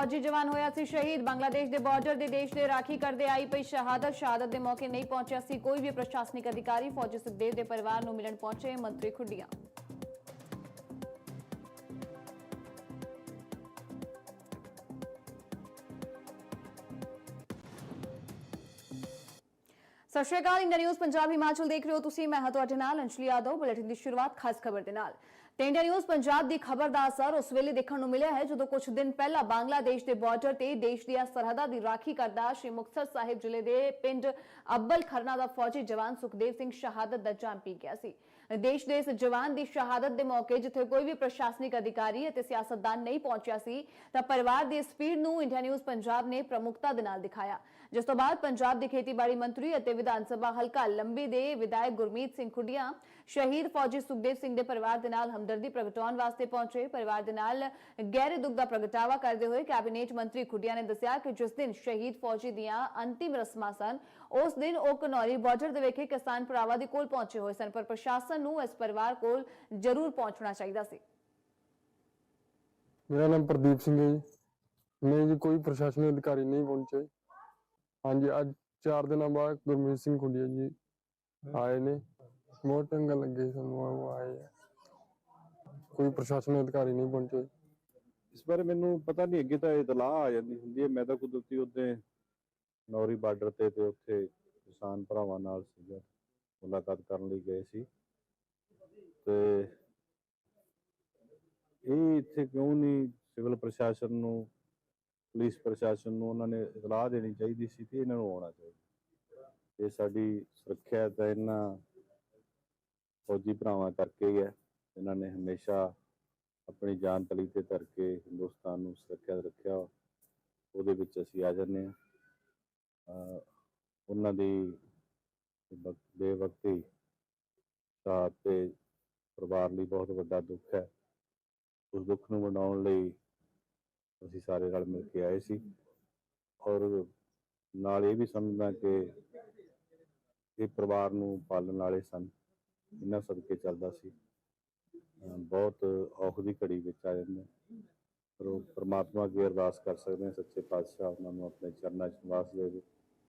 ਫੌਜੀ ਜਵਾਨ ਹੋਇਆ ਸੀ ਸ਼ਹੀਦ। ਬੰਗਲਾਦੇਸ਼ ਦੇ ਬਾਰਡਰ ਦੇ ਦੇਸ਼ ਦੇ ਰਾਖੀ ਕਰਦੇ ਆਈ ਪਈ ਸ਼ਹਾਦਤ। ਸ਼ਹਾਦਤ ਦੇ ਮੌਕੇ ਨਹੀਂ ਪਹੁੰਚਿਆ ਸੀ ਕੋਈ ਵੀ ਪ੍ਰਸ਼ਾਸਨਿਕ ਅਧਿਕਾਰੀ। ਫੌਜੀ ਸੁਖਦੇਵ ਦੇ ਪਰਿਵਾਰ ਨੂੰ ਮਿਲਣ ਪਹੁੰਚੇ ਮੰਤਰੀ ਖੁੱਡੀਆਂ। ਸਤਿ ਸ਼੍ਰੀ ਅਕਾਲ, ਇੰਡੀਆ ਨਿਊਜ਼, ਪੰਜਾਬ, ਹਿਮਾਚਲ ਦੇਖ ਰਹੇ ਹੋ ਤੁਸੀਂ। ਮੈਂ ਹਾਂ ਤੁਹਾਡੇ ਨਾਲ ਅੰਸ਼ਲੀ ਯਾਦਵ। ਬੁਲੇਟਿਨ ਦੀ ਸ਼ੁਰੂਆਤ ਖਾਸ ਖਬਰ ਦੇ ਨਾਲ। ਤੇ ਇੰਡੀਆ ਨਿਊਜ਼ ਪੰਜਾਬ ਦੀ ਖਬਰ ਦਾ ਅਸਰ ਉਸ ਵੇਲੇ ਦੇਖਣ ਨੂੰ ਮਿਲਿਆ ਹੈ, ਜਦੋਂ ਕੁਝ ਦਿਨ ਪਹਿਲਾਂ ਬੰਗਲਾਦੇਸ਼ ਦੇ ਬਾਰਡਰ ਤੇ ਦੇਸ਼ ਦੀਆਂ ਸਰਹੱਦਾਂ ਦੀ ਰਾਖੀ ਕਰਦਾ ਸ਼੍ਰੀ ਮੁਕਤਸਰ ਸਾਹਿਬ ਜ਼ਿਲ੍ਹੇ ਦੇ ਪਿੰਡ ਅੱਬਲ ਖਰਨਾ ਦਾ ਫੌਜੀ ਜਵਾਨ ਸੁਖਦੇਵ ਸਿੰਘ ਸ਼ਹਾਦਤ ਦਾ ਜਾਮ ਪੀ ਗਿਆ ਸੀ। ਦੇਸ਼ ਦੇ ਇਸ ਜਵਾਨ ਦੀ ਸ਼ਹਾਦਤ ਦੇ ਮੌਕੇ ਜਿੱਥੇ ਕੋਈ ਵੀ ਪ੍ਰਸ਼ਾਸਨਿਕ ਅਧਿਕਾਰੀ ਅਤੇ ਸਿਆਸਤਦਾਨ ਨਹੀਂ ਪਹੁੰਚਿਆ ਸੀ, ਤਾਂ ਪਰਿਵਾਰ ਦੀ ਇਸ ਪੀੜ ਨੂੰ ਇੰਡੀਆ ਨਿਊਜ਼ ਪੰਜਾਬ ਨੇ ਪ੍ਰਮੁਖਤਾ ਦੇ ਨਾਲ ਦਿਖਾਇਆ। ਜਿਸ ਤੋਂ ਬਾਅਦ ਪੰਜਾਬ ਦੇ ਖੇਤੀਬਾੜੀ ਮੰਤਰੀ ਅਤੇ ਵਿਧਾਨ ਸਭਾ ਹਲਕਾ ਲੰਬੀ ਦੇ ਵਿਧਾਇਕ ਗੁਰਮੀਤ ਸਿੰਘ ਖੁੱਡੀਆਂ, ਸ਼ਹੀਦ ਫੌਜੀ ਸੁਖਦੇਵ ਸਿੰਘ ਦੇ ਪਰਿਵਾਰ ਦੇ ਨਾਲ ਹਮਦਰਦੀ ਪ੍ਰਗਟਾਉਣ ਵਾਸਤੇ ਪਹੁੰਚੇ। ਪਰਿਵਾਰ ਦੇ ਨਾਲ ਗਹਿਰੇ ਦੁੱਖ ਦਾ ਪ੍ਰਗਟਾਵਾ ਕਰਦੇ ਹੋਏ ਕੈਬਨਿਟ ਮੰਤਰੀ ਖੁੱਡੀਆਂ ਨੇ ਦੱਸਿਆ ਕਿ ਜਿਸ ਦਿਨ ਸ਼ਹੀਦ ਫੌਜੀ ਦੀਆਂ ਅੰਤਿਮ ਰਸਮਾਂ ਸਨ, ਉਸ ਦਿਨ ਉਹ ਕਨੌਰੀ ਬਾਰਡਰ ਦੇ ਵਿਖੇ ਕਿਸਾਨ ਭਰਾਵਾਂ ਦੇ ਕੋਲ ਪਹੁੰਚੇ ਹੋਏ ਸਨ। ਪਰ ਪ੍ਰਸ਼ਾਸਨ ਨੂੰ ਇਸ ਪਰਿਵਾਰ ਕੋਲ ਜ਼ਰੂਰ ਪਹੁੰਚਣਾ ਚਾਹੀਦਾ ਸੀ। ਮੇਰਾ ਨਾਮ ਪ੍ਰਦੀਪ ਸਿੰਘ ਹੈ ਜੀ। ਨਹੀਂ ਜੀ ਕੋਈ ਪ੍ਰਸ਼ਾਸਨਿਕ ਅਧਿਕਾਰੀ ਨਹੀਂ ਪਹੁੰਚੇ। ਹਾਂਜੀ, ਅੱਜ 4 ਦਿਨਾਂ ਬਾਅਦ ਗੁਰਮੀਤ ਸਿੰਘ ਖੁੱਡੀਆ ਜੀ ਆਏ ਨੇ। ਬਹੁਤ ਚੰਗਾ ਲੱਗੇ ਸਾਨੂੰ, ਉਹ ਆਏ ਆ। ਕੋਈ ਪ੍ਰਸ਼ਾਸਨਿਕ ਅਧਿਕਾਰੀ ਨਹੀਂ ਪਹੁੰਚੇ ਇਸ ਬਾਰੇ ਮੈਨੂੰ ਪਤਾ ਨਹੀਂ, ਅੱਗੇ ਤਾਂ ਇਤਲਾਹ ਆ ਜਾਂਦੀ ਹੁੰਦੀ ਹੈ। ਮੈਂ ਤਾਂ ਕੁਦਰਤੀ ਉੱਤੇ ਨੌਰੀ ਬਾਰਡਰ ਤੇ ਤੇ ਉੱਥੇ ਕਿਸਾਨ ਭਰਾਵਾਂ ਨਾਲ ਸੀਗਾ। ਮੁਲਾਕਾਤ ਕਰਨ ਲਈ ਗਏ ਸੀ। ਤੇ ਇਹ ਇੱਥੇ ਕਿਉਂ ਨਹੀਂ ਸਿਵਲ ਪ੍ਰਸ਼ਾਸਨ ਨੂੰ, ਪੁਲਿਸ ਪ੍ਰਸ਼ਾਸਨ ਨੂੰ ਉਹਨਾਂ ਨੇ ਇਤਲਾਹ ਦੇਣੀ ਚਾਹੀਦੀ ਸੀ ਤੇ ਇਹਨਾਂ ਨੂੰ ਆਉਣਾ ਚਾਹੀਦਾ। ਇਹ ਸਾਡੀ ਸੁਰੱਖਿਆ ਤਾਂ ਇਹਨਾਂ ਫੌਜੀ ਭਰਾਵਾਂ ਕਰਕੇ ਹੀ ਹੈ। ਇਹਨਾਂ ਨੇ ਹਮੇਸ਼ਾ ਆਪਣੀ ਜਾਨ ਤਲੀ ਤੇ ਧਰ ਕੇ ਹਿੰਦੁਸਤਾਨ ਨੂੰ ਸੁਰੱਖਿਅਤ ਰੱਖਿਆ। ਉਹਦੇ ਵਿੱਚ ਅਸੀਂ ਆ ਜਾਂਦੇ ਹਾਂ ਉਹਨਾਂ ਦੀ ਬਕ- ਬੇਵਕਤੀ ਦਾ ਤੇ ਪਰਿਵਾਰ ਲਈ ਬਹੁਤ ਵੱਡਾ ਦੁੱਖ ਹੈ। ਉਸ ਦੁੱਖ ਨੂੰ ਮਨਾਉਣ ਲਈ ਅਸੀਂ ਸਾਰੇ ਰਲ ਮਿਲ ਕੇ ਆਏ ਸੀ। ਔਰ ਨਾਲ ਇਹ ਵੀ ਸਮਝਦਾ ਕਿ ਇਹ ਪਰਿਵਾਰ ਨੂੰ ਪਾਲਣ ਵਾਲੇ ਸਨ। ਇਹਨਾਂ ਸਦਕੇ ਚੱਲਦਾ ਸੀ। ਬਹੁਤ ਔਖ ਦੀ ਘੜੀ ਵਿੱਚ ਆ ਜਾਂਦੇ ਪਰ ਉਹ ਪ੍ਰਮਾਤਮਾ ਅੱਗੇ ਅਰਦਾਸ ਕਰ ਸਕਦੇ ਹਾਂ ਸੱਚੇ ਪਾਤਸ਼ਾਹ ਉਹਨਾਂ ਨੂੰ ਆਪਣੇ ਚਰਨਾਂ 'ਚ ਨਿਵਾਸ ਦੇਵੇ